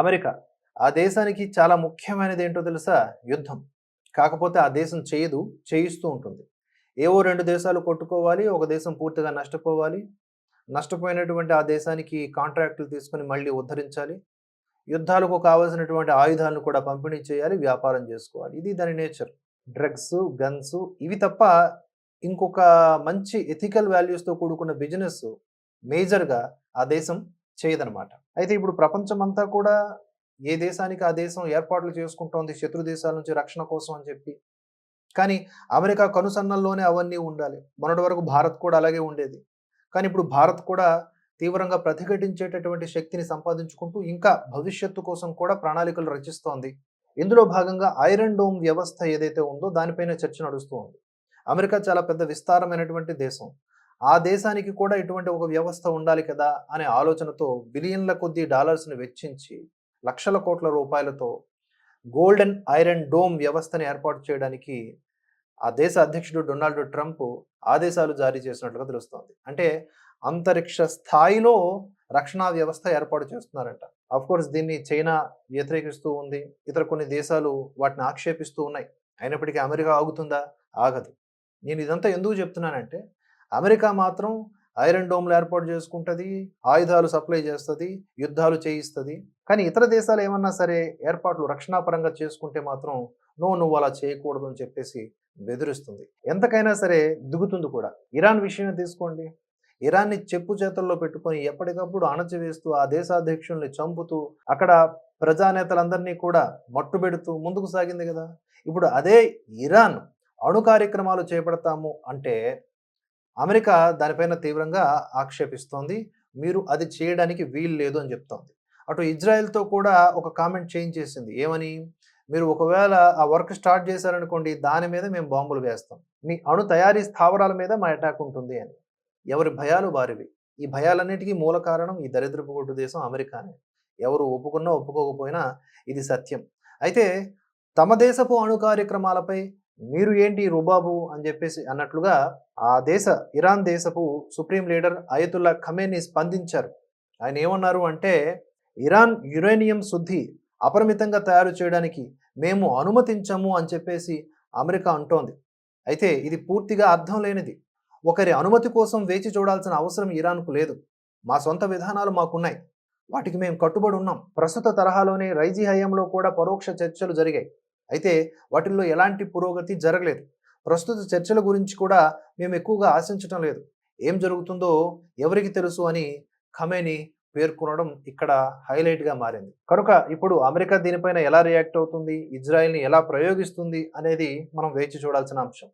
America. ఆ దేశానికి చాలా ముఖ్యమైనది ఏంటో తెలుసా? యుద్ధం. కాకపోతే ఆ దేశం చేయదు చేయిస్తూ ఉంటుంది. ఏవో రెండు దేశాలు కొట్టుకోవాలి ఒక దేశం పూర్తిగా నష్టపోవాలి. నష్టపోయినటువంటి ఆ దేశానికి కాంట్రాక్టులు తీసుకొని మళ్ళీ ఉద్ధరించాలి. యుద్ధాలకు కావాల్సినటువంటి ఆయుధాలను కూడా పంపిణీ చేయాలి వ్యాపారం చేసుకోవాలి. ఇది దాని నేచర్. డ్రగ్స్ గన్స్ ఇవి తప్ప ఇంకొక మంచి ఎథికల్ వాల్యూస్తో కూడుకున్న బిజినెస్ మేజర్గా ఆ దేశం చేయదనమాట అయితే ఇప్పుడు ప్రపంచమంతా కూడా ఏ దేశానికి ఆ దేశం ఏర్పాట్లు చేసుకుంటోంది శత్రు దేశాల నుంచి రక్షణ కోసం అని చెప్పి. కానీ అమెరికా కనుసన్నల్లోనే అవన్నీ ఉండాలి. మొన్నటి వరకు భారత్ కూడా అలాగే ఉండేది. కానీ ఇప్పుడు భారత్ కూడా తీవ్రంగా ప్రతిఘటించేటటువంటి శక్తిని సంపాదించుకుంటూ ఇంకా భవిష్యత్తు కోసం కూడా ప్రణాళికలు రచిస్తోంది. ఇందులో భాగంగా ఐరన్ డోమ్ వ్యవస్థ ఏదైతే ఉందో దానిపైన చర్చ నడుస్తూ ఉంది అమెరికా చాలా పెద్ద విస్తారమైనటువంటి దేశం. ఆ దేశానికి కూడా ఇటువంటి ఒక వ్యవస్థ ఉండాలి కదా అనే ఆలోచనతో బిలియన్ల కొద్దీ డాలర్స్ని వెచ్చించి లక్షల కోట్ల రూపాయలతో గోల్డెన్ ఐరన్ డోమ్ వ్యవస్థని ఏర్పాటు చేయడానికి ఆ దేశ అధ్యక్షుడు డొనాల్డ్ ట్రంప్ ఆదేశాలు జారీ చేసినట్లుగా తెలుస్తోంది. అంటే అంతరిక్ష స్థాయిలో రక్షణ వ్యవస్థ ఏర్పాటు చేస్తున్నారంట. కోర్స్ దీన్ని చైనా వ్యతిరేకిస్తూ ఉంది. ఇతర కొన్ని దేశాలు వాటిని ఆక్షేపిస్తూ ఉన్నాయి. అయినప్పటికీ అమెరికా ఆగుతుందా? ఆగదు. నేను ఇదంతా ఎందుకు చెప్తున్నానంటే అమెరికా మాత్రం ఐరన్ డోమ్లు ఏర్పాటు చేసుకుంటుంది ఆయుధాలు సప్లై చేస్తుంది యుద్ధాలు చేయిస్తుంది. కానీ ఇతర దేశాలు ఏమన్నా సరే ఏర్పాట్లు రక్షణాపరంగా చేసుకుంటే మాత్రం నో నువ్వు అలా చేయకూడదు అని చెప్పేసి బెదిరిస్తుంది. ఎంతకైనా సరే దిగుతుంది కూడా. ఇరాన్ విషయమే తీసుకోండి. ఇరాన్ని చెప్పు చేతల్లో పెట్టుకొని ఎప్పటికప్పుడు అణచివేస్తూ ఆ దేశాధ్యక్షుల్ని చంపుతూ అక్కడ ప్రజానేతలందరినీ కూడా మట్టుబెడుతూ ముందుకు సాగింది కదా. ఇప్పుడు అదే ఇరాన్ అణు కార్యక్రమాలు చేపడతాము అంటే అమెరికా దానిపైన తీవ్రంగా ఆక్షేపిస్తోంది. మీరు అది చేయడానికి వీలు లేదు అని చెప్తోంది. అటు ఇజ్రాయెల్తో కూడా ఒక కామెంట్ చేంజ్ చేసింది. ఏమని? మీరు ఒకవేళ ఆ వర్క్ స్టార్ట్ చేశారనుకోండి దాని మీద మేము బాంబులు వేస్తాం. మీ అణు తయారీ స్థావరాల మీద మా అటాక్ ఉంటుంది అని. ఎవరి భయాలు వారివి. ఈ భయాలన్నిటికీ మూల కారణం ఈ దరిద్రపు గొడ్డు దేశం అమెరికానే. ఎవరు ఒప్పుకున్నా ఒప్పుకోకపోయినా ఇది సత్యం. అయితే తమ దేశపు అణు కార్యక్రమాలపై మీరు ఏంటి రుబాబు అని చెప్పేసి అన్నట్లుగా ఆ దేశ ఇరాన్ దేశపు సుప్రీం లీడర్ అయతుల్లా ఖమేని స్పందించారు. ఆయన ఏమన్నారు అంటే ఇరాన్ యురేనియం శుద్ధి అపరిమితంగా తయారు చేయడానికి మేము అనుమతించము అని చెప్పేసి అమెరికా అంటోంది. అయితే ఇది పూర్తిగా అర్థం లేనిది. ఒకరి అనుమతి కోసం వేచి చూడాల్సిన అవసరం ఇరాన్కు లేదు. మా సొంత విధానాలు మాకున్నాయి. వాటికి మేము కట్టుబడి ఉన్నాం. ప్రస్తుత తరహాలోనే రైజీ హయాంలో కూడా పరోక్ష చర్చలు జరిగాయి. అయితే వాటిల్లో ఎలాంటి పురోగతి జరగలేదు. ప్రస్తుత చర్చల గురించి కూడా మేము ఎక్కువగా ఆశించటం లేదు. ఏం జరుగుతుందో ఎవరికి తెలుసు అని ఖమేని పేర్కొనడం ఇక్కడ హైలైట్గా మారింది. కనుక ఇప్పుడు అమెరికా దీనిపైన ఎలా రియాక్ట్ అవుతుంది? ఇజ్రాయెల్ని ఎలా ప్రయోగిస్తుంది? అనేది మనం వేచి చూడాల్సిన అంశం.